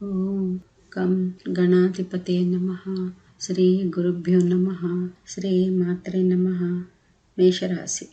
ఓం కం గణాధిపతే నమ. శ్రీ గురుభ్యో నమ. శ్రీ మాత్రే నమ. మేషరాశి.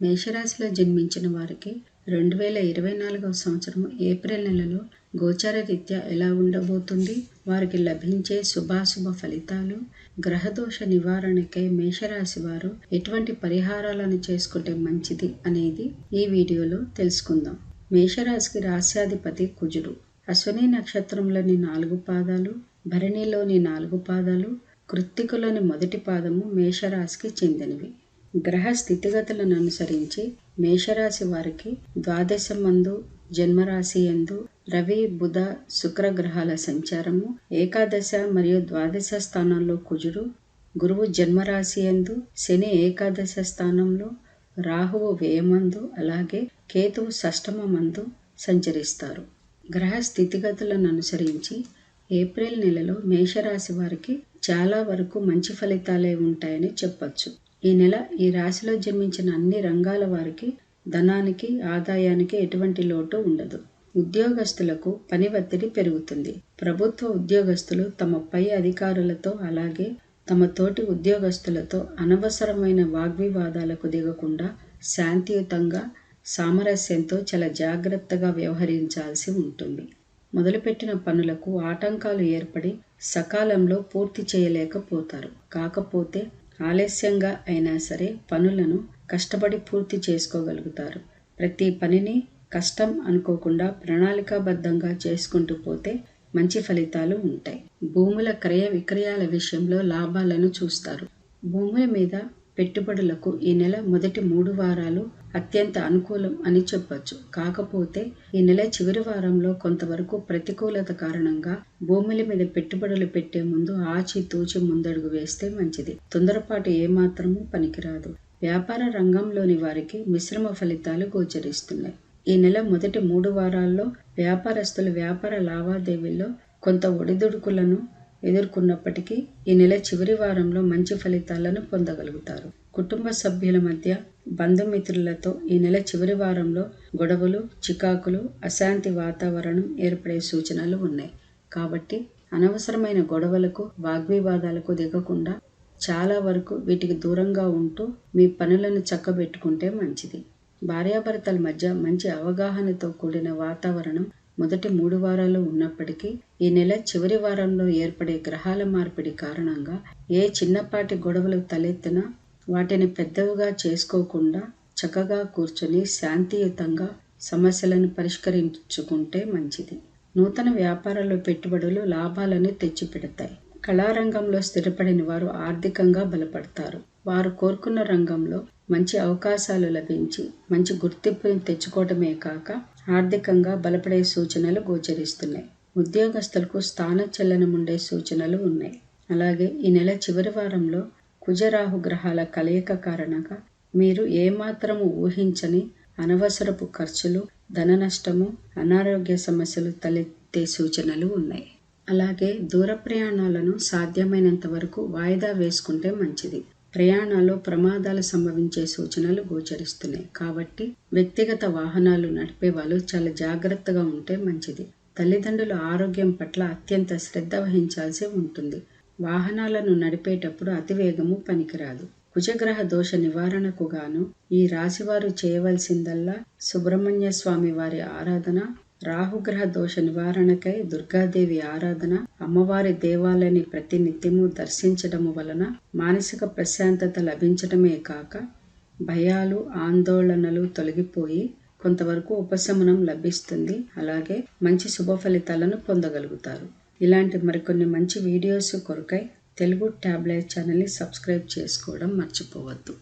మేషరాశిలో జన్మించిన వారికి రెండు వేల ఇరవై నాలుగవ సంవత్సరం ఏప్రిల్ నెలలో గోచార రీత్యా ఎలా ఉండబోతుంది? వారికి లభించే శుభాశుభ ఫలితాలు గ్రహదోష నివారణకై మేషరాశి వారు ఎటువంటి పరిహారాలను చేసుకుంటే మంచిది అనేది ఈ వీడియోలో తెలుసుకుందాం. మేషరాశికి రాశ్యాధిపతి కుజుడు. అశ్వని నక్షత్రంలోని నాలుగు పాదాలు భరణిలోని నాలుగు పాదాలు కృత్తికులోని మొదటి పాదము మేషరాశికి చెందినవి. గ్రహ స్థితిగతులను అనుసరించి మేషరాశి వారికి ద్వాదశ మందు జన్మరాశి ఎందు రవి బుధ శుక్ర గ్రహాల సంచారము ఏకాదశ మరియు ద్వాదశ స్థానంలో కుజుడు గురువు జన్మరాశి ఎందు శని ఏకాదశ స్థానంలో రాహువు వ్యయమందు అలాగే కేతువు షష్టమందు సంచరిస్తారు. గ్రహ స్థితిగతులను అనుసరించి ఏప్రిల్ నెలలో మేషరాశి వారికి చాలా వరకు మంచి ఫలితాలే ఉంటాయని చెప్పచ్చు. ఈ నెల ఈ రాశిలో జన్మించిన అన్ని రంగాల వారికి ధనానికి ఆదాయానికి ఎటువంటి లోటు ఉండదు. ఉద్యోగస్తులకు పని ఒత్తిడి పెరుగుతుంది. ప్రభుత్వ ఉద్యోగస్తులు తమ పై అధికారులతో అలాగే తమ తోటి ఉద్యోగస్తులతో అనవసరమైన వాగ్వివాదాలకు దిగకుండా శాంతియుతంగా సామరస్యంతో చాలా జాగ్రత్తగా వ్యవహరించాల్సి ఉంటుంది. మొదలుపెట్టిన పనులకు ఆటంకాలు ఏర్పడి సకాలంలో పూర్తి చేయలేకపోతారు. కాకపోతే ఆలస్యంగా అయినా సరే పనులను కష్టపడి పూర్తి చేసుకోగలుగుతారు. ప్రతి పనిని కష్టం అనుకోకుండా ప్రణాళికాబద్ధంగా చేసుకుంటూ పోతే మంచి ఫలితాలు ఉంటాయి. భూముల క్రయ విక్రయాల విషయంలో లాభాలను చూస్తారు. భూముల మీద పెట్టుబడులకు ఈ నెల మొదటి మూడు వారాలు అత్యంత అనుకూలం అని చెప్పొచ్చు. కాకపోతే ఈ నెల చివరి వారంలో కొంతవరకు ప్రతికూలత కారణంగా భూముల మీద పెట్టుబడులు పెట్టే ముందు ఆచితూచి ముందడుగు వేస్తే మంచిది. తొందరపాటు ఏమాత్రము పనికిరాదు. వ్యాపార రంగంలోని వారికి మిశ్రమ ఫలితాలు గోచరిస్తున్నాయి. ఈ నెల మొదటి మూడు వారాల్లో వ్యాపారస్తులు వ్యాపార లావాదేవీల్లో కొంత ఒడిదుడుకులను ఎదుర్కొన్నప్పటికీ ఈ నెల చివరి వారంలో మంచి ఫలితాలను పొందగలుగుతారు. కుటుంబ సభ్యుల మధ్య బంధుమిత్రులతో ఈ నెల చివరి వారంలో గొడవలు చికాకులు అశాంతి వాతావరణం ఏర్పడే సూచనలు ఉన్నాయి. కాబట్టి అనవసరమైన గొడవలకు వాగ్వివాదాలకు దిగకుండా చాలా వరకు వీటికి దూరంగా ఉంటూ మీ పనులను చక్కబెట్టుకుంటే మంచిది. భార్యాభర్తల మధ్య మంచి అవగాహనతో కూడిన వాతావరణం మొదటి మూడు వారాలు ఉన్నప్పటికీ ఈ నెల చివరి వారంలో ఏర్పడే గ్రహాల మార్పిడి కారణంగా ఏ చిన్నపాటి గొడవలు తలెత్తినా వాటిని పెద్దవిగా చేసుకోకుండా చక్కగా కూర్చొని శాంతియుతంగా సమస్యలను పరిష్కరించుకుంటే మంచిది. నూతన వ్యాపారాల్లో పెట్టుబడులు లాభాలను తెచ్చిపెడతాయి. కళారంగంలో స్థిరపడిన వారు ఆర్థికంగా బలపడతారు. వారు కోరుకున్న రంగంలో మంచి అవకాశాలు లభించి మంచి గుర్తింపుని తెచ్చుకోవటమే కాక ఆర్థికంగా బలపడే సూచనలు గోచరిస్తున్నాయి. ఉద్యోగస్తులకు స్థానచలనం ఉండే సూచనలు ఉన్నాయి. అలాగే ఈ నెల చివరి వారంలో కుజరాహు గ్రహాల కలయిక కారణంగా మీరు ఏమాత్రము ఊహించని అనవసరపు ఖర్చులు ధన నష్టము అనారోగ్య సమస్యలు తలెత్తే సూచనలు ఉన్నాయి. అలాగే దూర ప్రయాణాలను సాధ్యమైనంత వరకు వాయిదా వేసుకుంటే మంచిది. ప్రయాణాల్లో ప్రమాదాలు సంభవించే సూచనలు గోచరిస్తున్నాయి. కాబట్టి వ్యక్తిగత వాహనాలు నడిపే వాళ్ళు చాలా జాగ్రత్తగా ఉంటే మంచిది. తల్లిదండ్రుల ఆరోగ్యం పట్ల అత్యంత శ్రద్ధ వహించాల్సి ఉంటుంది. వాహనాలను నడిపేటప్పుడు అతివేగము పనికిరాదు. కుజగ్రహ దోష నివారణకు గాను ఈ రాశివారు చేయవలసిందల్లా సుబ్రహ్మణ్య స్వామి వారి ఆరాధన రాహుగ్రహ దోష నివారణకై దుర్గాదేవి ఆరాధన అమ్మవారి దేవాలయాన్ని ప్రతినిత్యము దర్శించడము వలన మానసిక ప్రశాంతత లభించడమే కాక భయాలు ఆందోళనలు తొలగిపోయి కొంతవరకు ఉపశమనం లభిస్తుంది. అలాగే మంచి శుభ ఫలితాలను పొందగలుగుతారు. ఇలాంటి మరికొన్ని మంచి వీడియోస్ కొరకై తెలుగు ట్యాబ్లెట్ ఛానల్ని సబ్స్క్రైబ్ చేసుకోవడం మర్చిపోవద్దు.